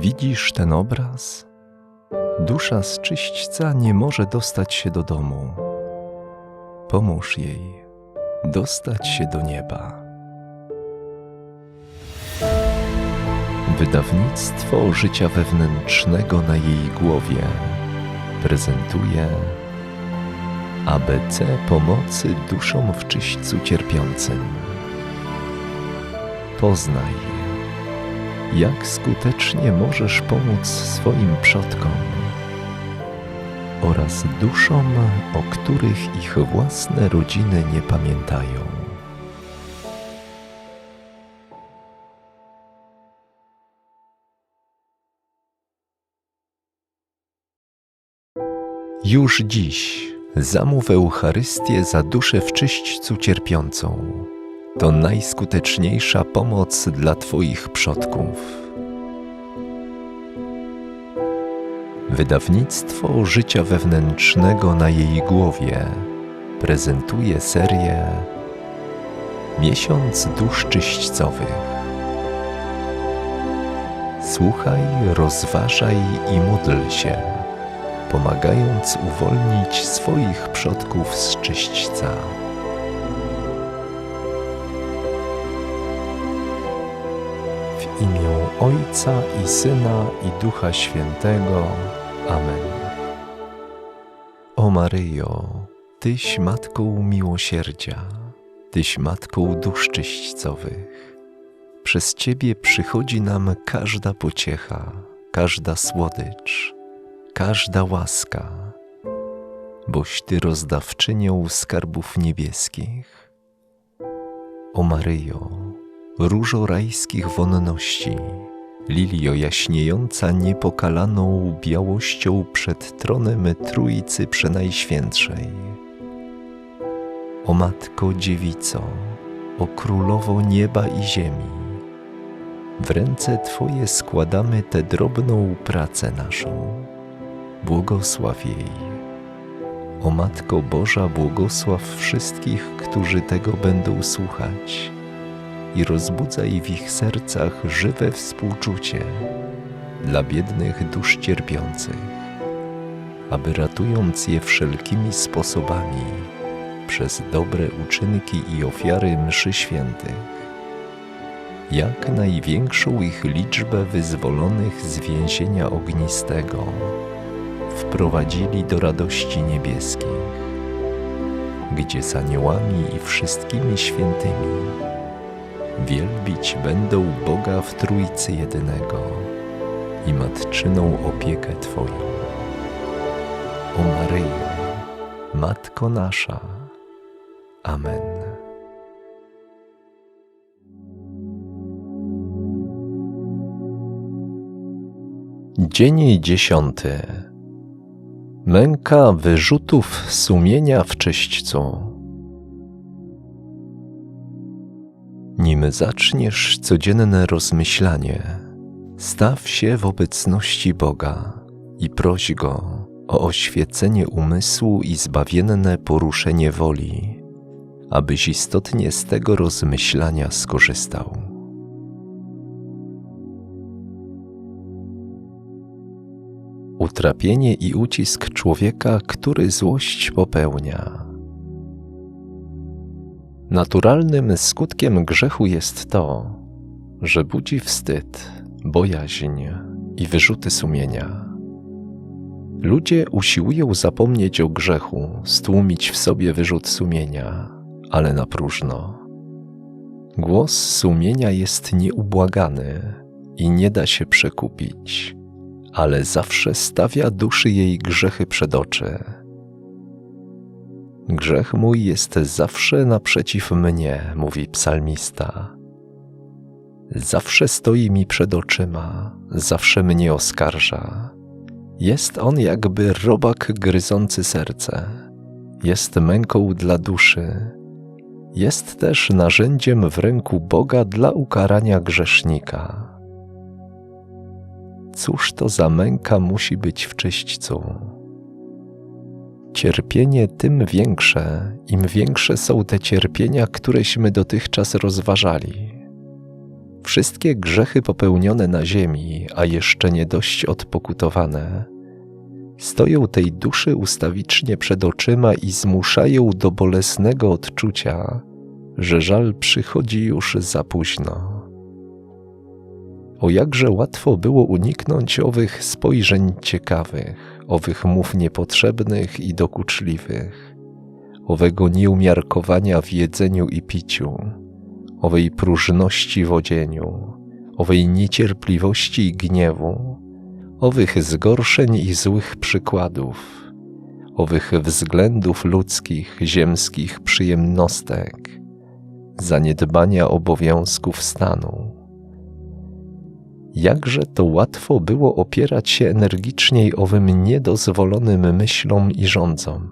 Widzisz ten obraz? Dusza z czyśćca nie może dostać się do domu. Pomóż jej dostać się do nieba. Wydawnictwo życia wewnętrznego na jej głowie prezentuje ABC pomocy duszom w czyśćcu cierpiącym. Poznaj, jak skutecznie możesz pomóc swoim przodkom oraz duszom, o których ich własne rodziny nie pamiętają. Już dziś zamów Eucharystię za duszę w czyśćcu cierpiącą. To najskuteczniejsza pomoc dla Twoich przodków. Wydawnictwo życia wewnętrznego na jej głowie prezentuje serię Miesiąc dusz czyśćcowych. Słuchaj, rozważaj i módl się, pomagając uwolnić swoich przodków z czyśćca. Imię Ojca i Syna i Ducha Świętego. Amen. O Maryjo, Tyś Matką Miłosierdzia, Tyś Matką dusz czyśćcowych. Przez Ciebie przychodzi nam każda pociecha, każda słodycz, każda łaska, boś Ty rozdawczynią skarbów niebieskich. O Maryjo, różo rajskich wonności, lilio jaśniejąca niepokalaną białością przed tronem Trójcy Przenajświętszej. O Matko Dziewico, o Królowo nieba i ziemi, w ręce Twoje składamy tę drobną pracę naszą. Błogosław jej. O Matko Boża, błogosław wszystkich, którzy tego będą słuchać i rozbudzaj w ich sercach żywe współczucie dla biednych dusz cierpiących, aby ratując je wszelkimi sposobami przez dobre uczynki i ofiary mszy świętych, jak największą ich liczbę wyzwolonych z więzienia ognistego wprowadzili do radości niebieskich, gdzie z aniołami i wszystkimi świętymi wielbić będą Boga w Trójcy Jedynego i matczyną opiekę Twoją. O Maryjo, Matko nasza. Amen. Dzień dziesiąty. Męka wyrzutów sumienia w czyśćcu. Nim zaczniesz codzienne rozmyślanie, staw się w obecności Boga i proś Go o oświecenie umysłu i zbawienne poruszenie woli, abyś istotnie z tego rozmyślania skorzystał. Utrapienie i ucisk człowieka, który złość popełnia. Naturalnym skutkiem grzechu jest to, że budzi wstyd, bojaźń i wyrzuty sumienia. Ludzie usiłują zapomnieć o grzechu, stłumić w sobie wyrzut sumienia, ale na próżno. Głos sumienia jest nieubłagany i nie da się przekupić, ale zawsze stawia duszy jej grzechy przed oczy. Grzech mój jest zawsze naprzeciw mnie, mówi psalmista. Zawsze stoi mi przed oczyma, zawsze mnie oskarża. Jest on jakby robak gryzący serce. Jest męką dla duszy. Jest też narzędziem w ręku Boga dla ukarania grzesznika. Cóż to za męka musi być w czyśćcu? Cierpienie tym większe, im większe są te cierpienia, któreśmy dotychczas rozważali. Wszystkie grzechy popełnione na ziemi, a jeszcze nie dość odpokutowane, stoją tej duszy ustawicznie przed oczyma i zmuszają do bolesnego odczucia, że żal przychodzi już za późno. O jakże łatwo było uniknąć owych spojrzeń ciekawych, owych mów niepotrzebnych i dokuczliwych, owego nieumiarkowania w jedzeniu i piciu, owej próżności w odzieniu, owej niecierpliwości i gniewu, owych zgorszeń i złych przykładów, owych względów ludzkich, ziemskich przyjemnostek, zaniedbania obowiązków stanu. Jakże to łatwo było opierać się energiczniej owym niedozwolonym myślom i rządzom,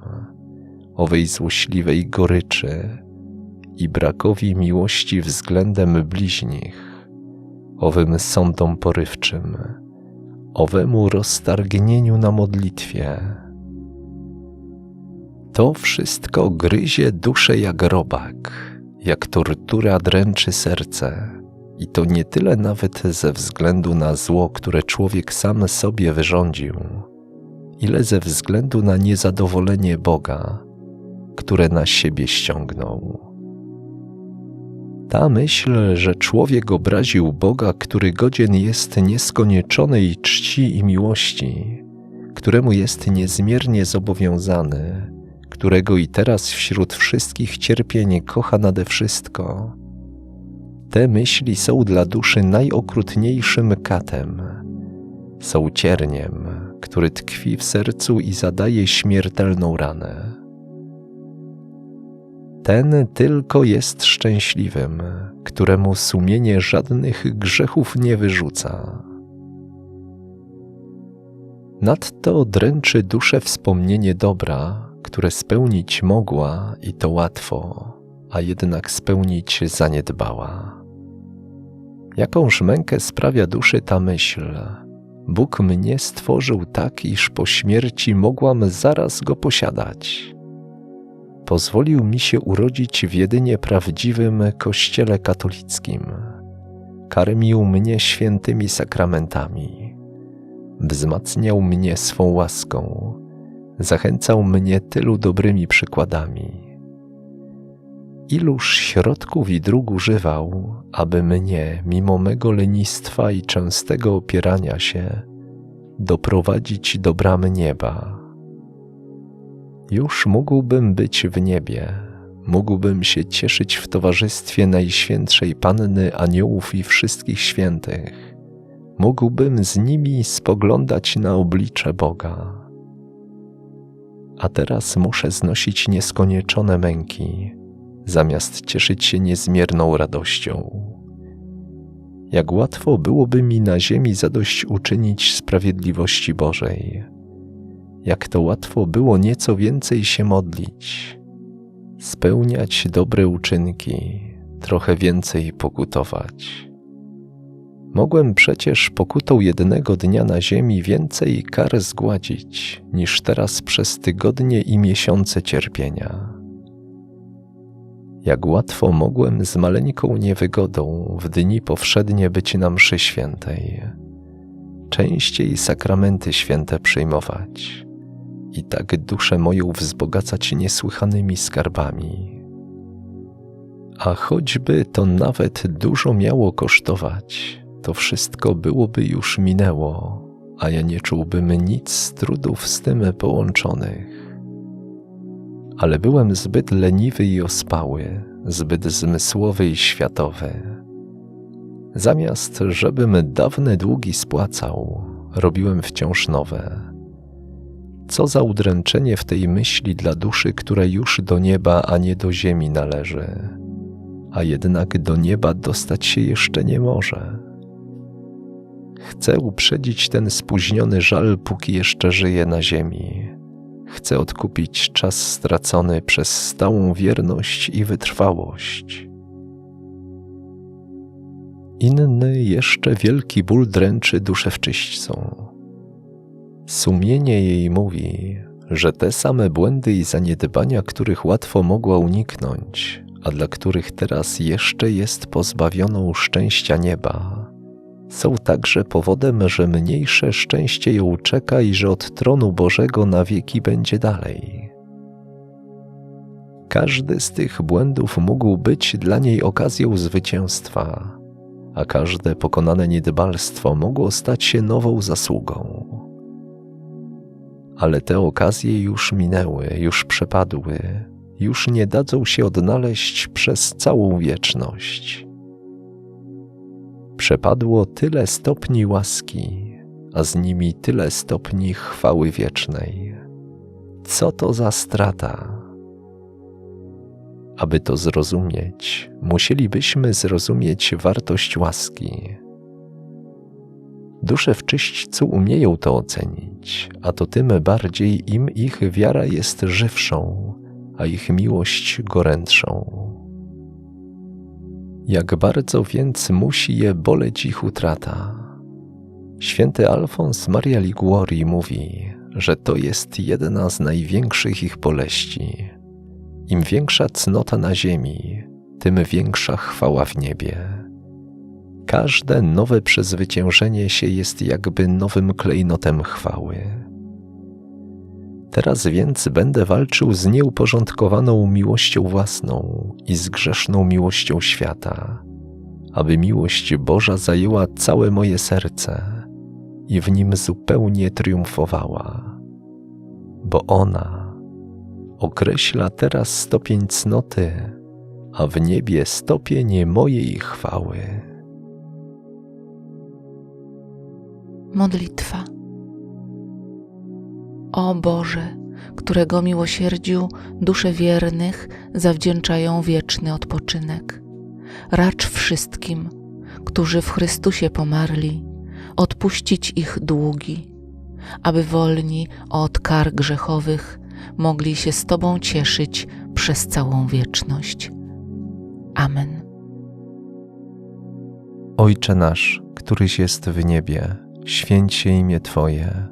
owej złośliwej goryczy i brakowi miłości względem bliźnich, owym sądom porywczym, owemu roztargnieniu na modlitwie. To wszystko gryzie duszę jak robak, jak tortura dręczy serce. I to nie tyle nawet ze względu na zło, które człowiek sam sobie wyrządził, ile ze względu na niezadowolenie Boga, które na siebie ściągnął. Ta myśl, że człowiek obraził Boga, który godzien jest nieskończonej czci i miłości, któremu jest niezmiernie zobowiązany, którego i teraz wśród wszystkich cierpień kocha nade wszystko. Te myśli są dla duszy najokrutniejszym katem. Są cierniem, który tkwi w sercu i zadaje śmiertelną ranę. Ten tylko jest szczęśliwym, któremu sumienie żadnych grzechów nie wyrzuca. Nadto dręczy duszę wspomnienie dobra, które spełnić mogła i to łatwo, a jednak spełnić zaniedbała. Jakąż mękę sprawia duszy ta myśl. Bóg mnie stworzył tak, iż po śmierci mogłam zaraz go posiadać. Pozwolił mi się urodzić w jedynie prawdziwym kościele katolickim. Karmił mnie świętymi sakramentami. Wzmacniał mnie swą łaską zachęcał mnie tylu dobrymi przykładami. Iluż środków i dróg używał, aby mnie, mimo mego lenistwa i częstego opierania się, doprowadzić do bramy nieba. Już mógłbym być w niebie, mógłbym się cieszyć w towarzystwie Najświętszej Panny, Aniołów i wszystkich świętych. Mógłbym z nimi spoglądać na oblicze Boga a teraz muszę znosić nieskończone męki, zamiast cieszyć się niezmierną radością. Jak łatwo byłoby mi na ziemi zadość uczynić sprawiedliwości Bożej, jak to łatwo było nieco więcej się modlić, spełniać dobre uczynki, trochę więcej pokutować. Mogłem przecież pokutą jednego dnia na ziemi więcej kar zgładzić, niż teraz przez tygodnie i miesiące cierpienia. Jak łatwo mogłem z maleńką niewygodą w dni powszednie być na mszy świętej, częściej sakramenty święte przyjmować i tak duszę moją wzbogacać niesłychanymi skarbami. A choćby to nawet dużo miało kosztować, to wszystko byłoby już minęło, a ja nie czułbym nic z trudów z tym połączonych. Ale byłem zbyt leniwy i ospały, zbyt zmysłowy i światowy. Zamiast, żebym dawne długi spłacał, robiłem wciąż nowe. Co za udręczenie w tej myśli dla duszy, która już do nieba, a nie do ziemi należy, a jednak do nieba dostać się jeszcze nie może. Chcę uprzedzić ten spóźniony żal, póki jeszcze żyję na ziemi. Chcę odkupić czas stracony przez stałą wierność i wytrwałość. Inny jeszcze wielki ból dręczy duszę w czyśćcą. Sumienie jej mówi, że te same błędy i zaniedbania, których łatwo mogła uniknąć, a dla których teraz jeszcze jest pozbawioną szczęścia nieba, są także powodem, że mniejsze szczęście ją czeka i że od tronu Bożego na wieki będzie dalej. Każdy z tych błędów mógł być dla niej okazją zwycięstwa, a każde pokonane niedbalstwo mogło stać się nową zasługą. Ale te okazje już minęły, już przepadły, już nie dadzą się odnaleźć przez całą wieczność. Przepadło tyle stopni łaski, a z nimi tyle stopni chwały wiecznej. Co to za strata? Aby to zrozumieć, musielibyśmy zrozumieć wartość łaski. Dusze w czyśćcu umieją to ocenić, a to tym bardziej im ich wiara jest żywszą, a ich miłość gorętszą. Jak bardzo więc musi je boleć ich utrata. Święty Alfons Maria Liguori mówi, że to jest jedna z największych ich boleści. Im większa cnota na ziemi, tym większa chwała w niebie. Każde nowe przezwyciężenie się jest jakby nowym klejnotem chwały. Teraz więc będę walczył z nieuporządkowaną miłością własną i z grzeszną miłością świata, aby miłość Boża zajęła całe moje serce i w nim zupełnie triumfowała, bo ona określa teraz stopień cnoty, a w niebie stopień mojej chwały. Modlitwa. O Boże, którego miłosierdziu dusze wiernych zawdzięczają wieczny odpoczynek. Racz wszystkim, którzy w Chrystusie pomarli, odpuścić ich długi, aby wolni od kar grzechowych mogli się z Tobą cieszyć przez całą wieczność. Amen. Ojcze nasz, któryś jest w niebie, święć się imię Twoje,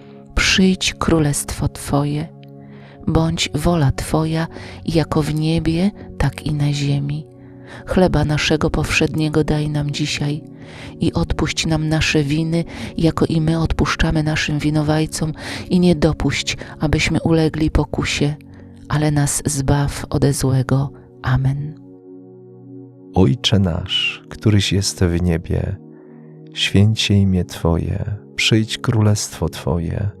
przyjdź królestwo Twoje, bądź wola Twoja, jako w niebie, tak i na ziemi. Chleba naszego powszedniego daj nam dzisiaj i odpuść nam nasze winy, jako i my odpuszczamy naszym winowajcom, i nie dopuść, abyśmy ulegli pokusie, ale nas zbaw ode złego. Amen. Ojcze nasz, któryś jest w niebie, święć się imię Twoje, przyjdź królestwo Twoje,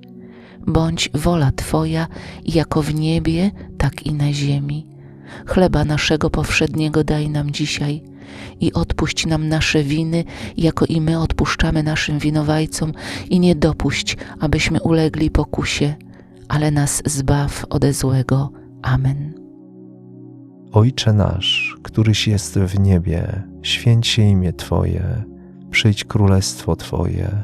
bądź wola Twoja, jako w niebie, tak i na ziemi. Chleba naszego powszedniego daj nam dzisiaj i odpuść nam nasze winy, jako i my odpuszczamy naszym winowajcom, i nie dopuść, abyśmy ulegli pokusie, ale nas zbaw ode złego. Amen. Ojcze nasz, któryś jest w niebie, święć się imię Twoje, przyjdź królestwo Twoje,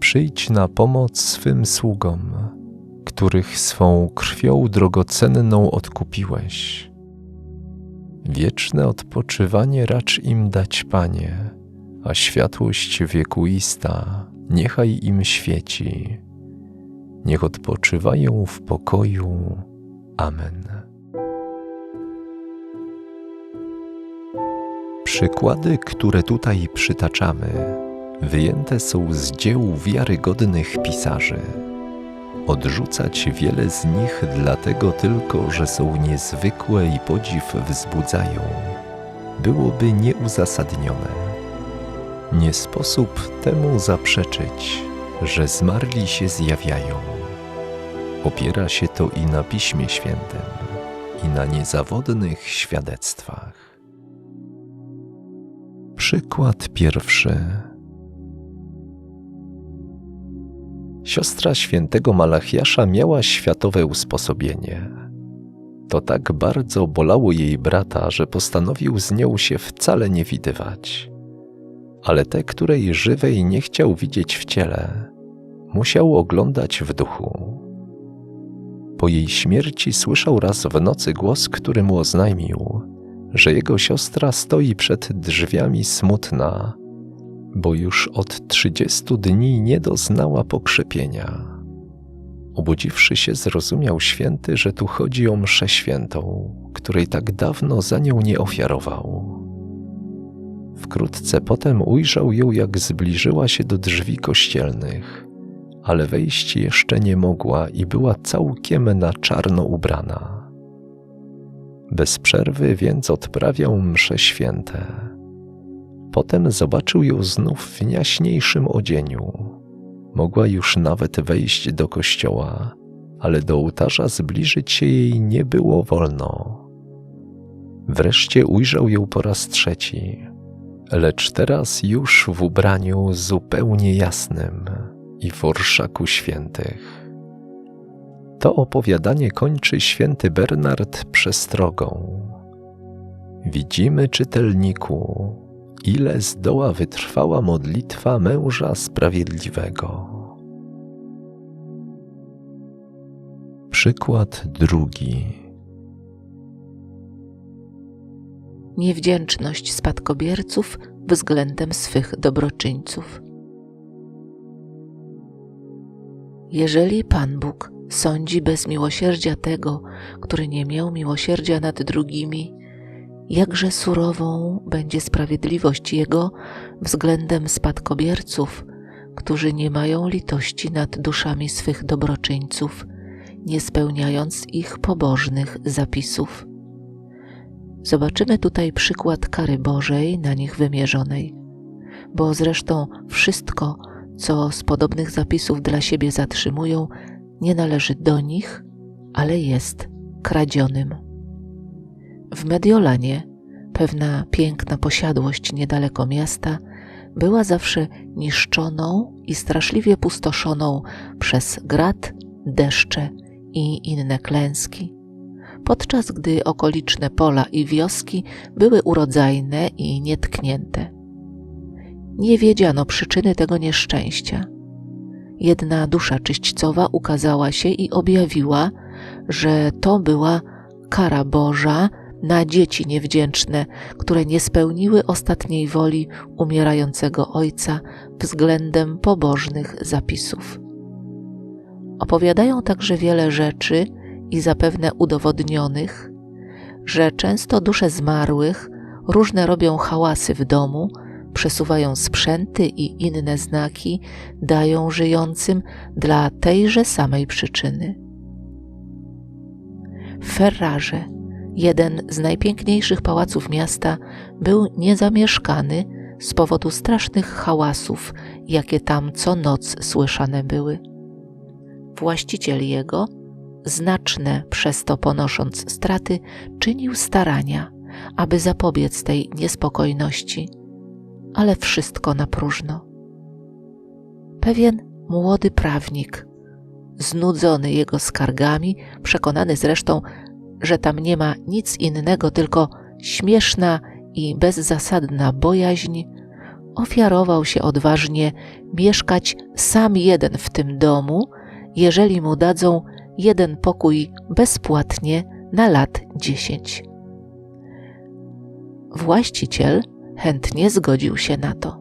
przyjdź na pomoc swym sługom, których swą krwią drogocenną odkupiłeś. Wieczne odpoczywanie racz im dać, Panie, a światłość wiekuista niechaj im świeci. Niech odpoczywają w pokoju. Amen. Przykłady, które tutaj przytaczamy, wyjęte są z dzieł wiarygodnych pisarzy. Odrzucać wiele z nich dlatego tylko, że są niezwykłe i podziw wzbudzają, byłoby nieuzasadnione. Nie sposób temu zaprzeczyć, że zmarli się zjawiają. Opiera się to i na Piśmie Świętym, i na niezawodnych świadectwach. Przykład pierwszy. Siostra świętego Malachiasza miała światowe usposobienie. To tak bardzo bolało jej brata, że postanowił z nią się wcale nie widywać. Ale te, której żywej nie chciał widzieć w ciele, musiał oglądać w duchu. Po jej śmierci słyszał raz w nocy głos, który mu oznajmił, że jego siostra stoi przed drzwiami smutna, bo już od trzydziestu dni nie doznała pokrzepienia. Obudziwszy się, zrozumiał święty, że tu chodzi o mszę świętą, której tak dawno za nią nie ofiarował. Wkrótce potem ujrzał ją, jak zbliżyła się do drzwi kościelnych, ale wejść jeszcze nie mogła i była całkiem na czarno ubrana. Bez przerwy więc odprawiał msze święte. Potem zobaczył ją znów w jaśniejszym odzieniu. Mogła już nawet wejść do kościoła, ale do ołtarza zbliżyć się jej nie było wolno. Wreszcie ujrzał ją po raz trzeci, lecz teraz już w ubraniu zupełnie jasnym i w orszaku świętych. To opowiadanie kończy święty Bernard przestrogą. Widzimy, czytelniku, ile zdoła wytrwała modlitwa męża sprawiedliwego. Przykład drugi. Niewdzięczność spadkobierców względem swych dobroczyńców. Jeżeli Pan Bóg sądzi bez miłosierdzia tego, który nie miał miłosierdzia nad drugimi, jakże surową będzie sprawiedliwość Jego względem spadkobierców, którzy nie mają litości nad duszami swych dobroczyńców, nie spełniając ich pobożnych zapisów. Zobaczymy tutaj przykład kary Bożej na nich wymierzonej, bo zresztą wszystko, co z podobnych zapisów dla siebie zatrzymują, nie należy do nich, ale jest kradzionym. W Mediolanie pewna piękna posiadłość niedaleko miasta była zawsze niszczoną i straszliwie pustoszoną przez grad, deszcze i inne klęski, podczas gdy okoliczne pola i wioski były urodzajne i nietknięte. Nie wiedziano przyczyny tego nieszczęścia. Jedna dusza czyśćcowa ukazała się i objawiła, że to była kara Boża na dzieci niewdzięczne, które nie spełniły ostatniej woli umierającego ojca względem pobożnych zapisów. Opowiadają także wiele rzeczy i zapewne udowodnionych, że często dusze zmarłych różne robią hałasy w domu, przesuwają sprzęty i inne znaki, dają żyjącym dla tejże samej przyczyny. Ferrarze, jeden z najpiękniejszych pałaców miasta, był niezamieszkany z powodu strasznych hałasów, jakie tam co noc słyszane były. Właściciel jego, znaczne przez to ponosząc straty, czynił starania, aby zapobiec tej niespokojności, ale wszystko na próżno. Pewien młody prawnik, znudzony jego skargami, przekonany zresztą, że tam nie ma nic innego, tylko śmieszna i bezzasadna bojaźń, ofiarował się odważnie mieszkać sam jeden w tym domu, jeżeli mu dadzą jeden pokój bezpłatnie na lat dziesięć. Właściciel chętnie zgodził się na to.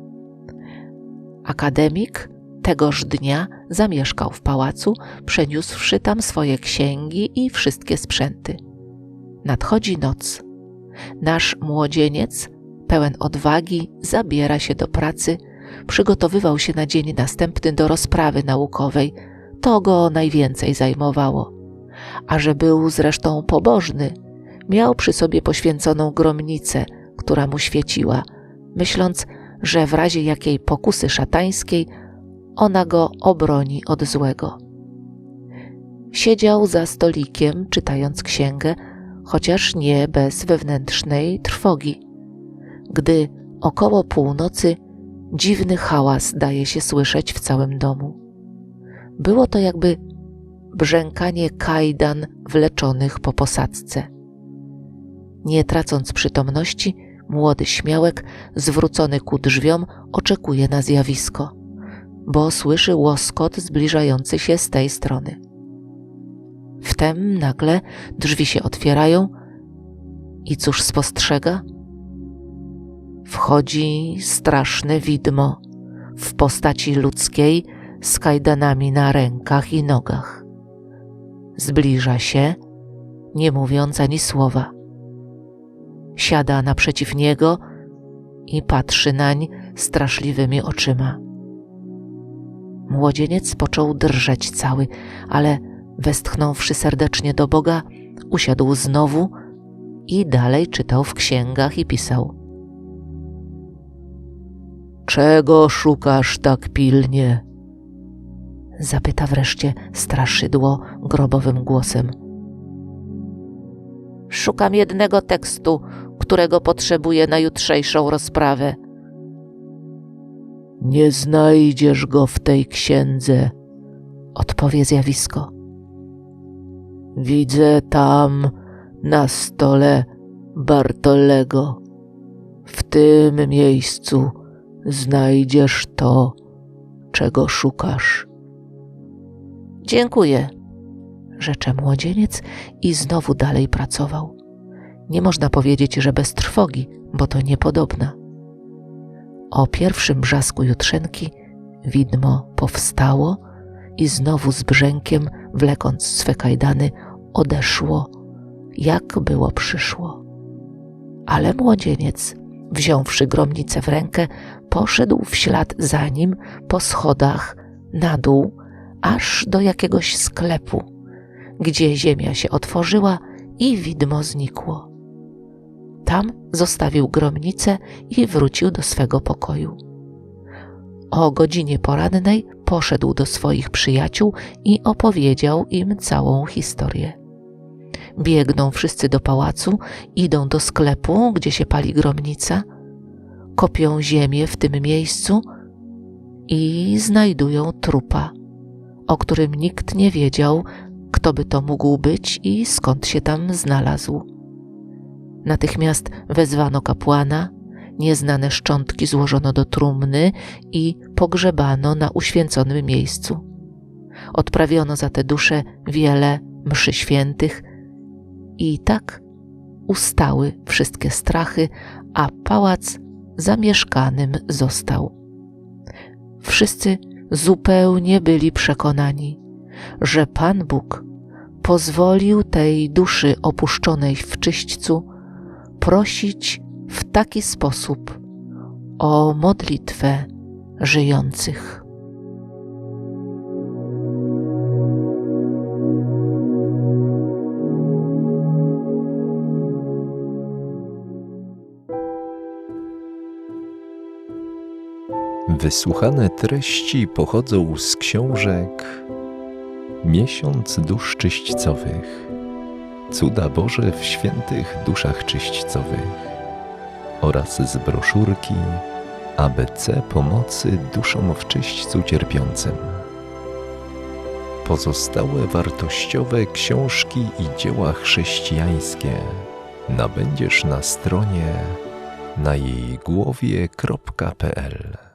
Akademik tegoż dnia zamieszkał w pałacu, przeniósłszy tam swoje księgi i wszystkie sprzęty. Nadchodzi noc. Nasz młodzieniec, pełen odwagi, zabiera się do pracy, przygotowywał się na dzień następny do rozprawy naukowej. To go najwięcej zajmowało. A że był zresztą pobożny, miał przy sobie poświęconą gromnicę, która mu świeciła, myśląc, że w razie jakiej pokusy szatańskiej ona go obroni od złego. Siedział za stolikiem, czytając księgę, chociaż nie bez wewnętrznej trwogi. Gdy około północy dziwny hałas daje się słyszeć w całym domu. Było to jakby brzękanie kajdan wleczonych po posadzce. Nie tracąc przytomności, młody śmiałek, zwrócony ku drzwiom, oczekuje na zjawisko, bo słyszy łoskot zbliżający się z tej strony. Wtem nagle drzwi się otwierają i cóż spostrzega? Wchodzi straszne widmo w postaci ludzkiej z kajdanami na rękach i nogach. Zbliża się, nie mówiąc ani słowa. Siada naprzeciw niego i patrzy nań straszliwymi oczyma. Młodzieniec począł drżeć cały, ale westchnąwszy serdecznie do Boga, usiadł znowu i dalej czytał w księgach i pisał. Czego szukasz tak pilnie? Zapyta wreszcie straszydło grobowym głosem. Szukam jednego tekstu, którego potrzebuję na jutrzejszą rozprawę. Nie znajdziesz go w tej księdze, odpowie zjawisko. Widzę tam na stole Bartolego. W tym miejscu znajdziesz to, czego szukasz. Dziękuję, rzecze młodzieniec i znowu dalej pracował. Nie można powiedzieć, że bez trwogi, bo to niepodobna. O pierwszym brzasku jutrzenki widmo powstało i znowu z brzękiem, wlekąc swe kajdany, odeszło, jak było przyszło. Ale młodzieniec, wziąwszy gromnicę w rękę, poszedł w ślad za nim po schodach na dół, aż do jakiegoś sklepu, gdzie ziemia się otworzyła i widmo znikło. Tam zostawił gromnicę i wrócił do swego pokoju. O godzinie porannej poszedł do swoich przyjaciół i opowiedział im całą historię. Biegną wszyscy do pałacu, idą do sklepu, gdzie się pali grobnica, kopią ziemię w tym miejscu i znajdują trupa, o którym nikt nie wiedział, kto by to mógł być i skąd się tam znalazł. Natychmiast wezwano kapłana, nieznane szczątki złożono do trumny i pogrzebano na uświęconym miejscu. Odprawiono za te dusze wiele mszy świętych i tak ustały wszystkie strachy, a pałac zamieszkanym został. Wszyscy zupełnie byli przekonani, że Pan Bóg pozwolił tej duszy opuszczonej w czyśćcu prosić w taki sposób o modlitwę żyjących. Wysłuchane treści pochodzą z książek Miesiąc Dusz Czyśćcowych, Cuda Boże w Świętych Duszach Czyśćcowych oraz z broszurki ABC Pomocy Duszom w Czyśćcu Cierpiącym. Pozostałe wartościowe książki i dzieła chrześcijańskie nabędziesz na stronie na jej głowie.pl.